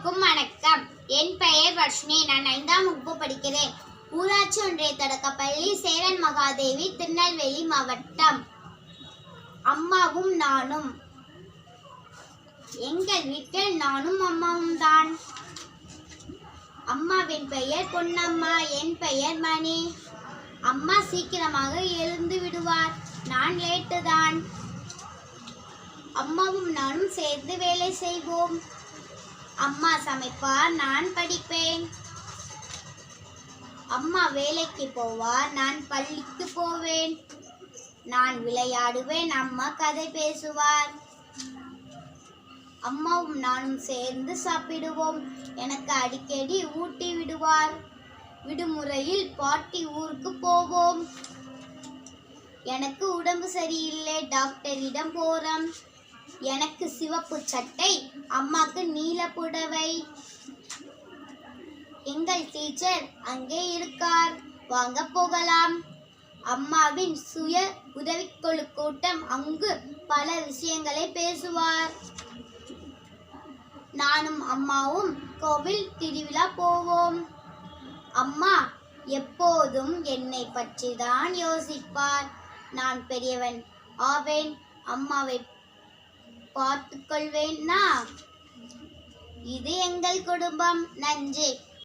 அனைவருக்கும் வணக்கம். என் பெயர் வர்ஷினி நான் ஐந்தாம் வகுப்பு படிக்கிறேன். ஊராட்சி ஒன்றிய தொடக்கப்பள்ளி சேரன் மகாதேவி திருநெல்வேலி மாவட்டம். அம்மாவும் நானும். எங்கள் வீட்டில் நானும் அம்மாவும் தான். அம்மாவின் பெயர் பொன்னம்மா என் பெயர் மணி. அம்மா சீக்கிரமாக எழுந்து விடுவார். நான் லேட்டு தான் அம்மாவும் நானும் சேர்ந்து வேலை செய்வோம். அம்மா சமைப்பார் நான் படிப்பேன். அம்மா வேலைக்கு போவார் நான் பள்ளிக்கு போவேன். நான் விளையாடுவேன் அம்மா கதை பேசுவார். அம்மாவும் நானும் சேர்ந்து சாப்பிடுவோம். எனக்கு அடிக்கடி ஊட்டி விடுவார். விடுமுறையில் பாட்டி ஊருக்கு போவோம். எனக்கு உடம்பு சரியில்லை டாக்டரிடம் போறோம். எனக்கு சிவப்பு சட்டை அம்மாக்கு நீல புடவை. எங்கள் டீச்சர் அங்கே இருக்கார். வாங்க போகலாம். அம்மாவின் சுய உதவிக்குழு கூட்டம் அங்கு பல விஷயங்களை பேசுவார். நானும் அம்மாவும் கோவில் திருவிழா போவோம். அம்மா எப்போதும் என்னை பற்றி தான் யோசிப்பார். நான் பெரியவன் ஆவேன். அம்மாவை பார்த்துக்கொள்வேனா. இது எங்கள் குடும்பம். நன்றி.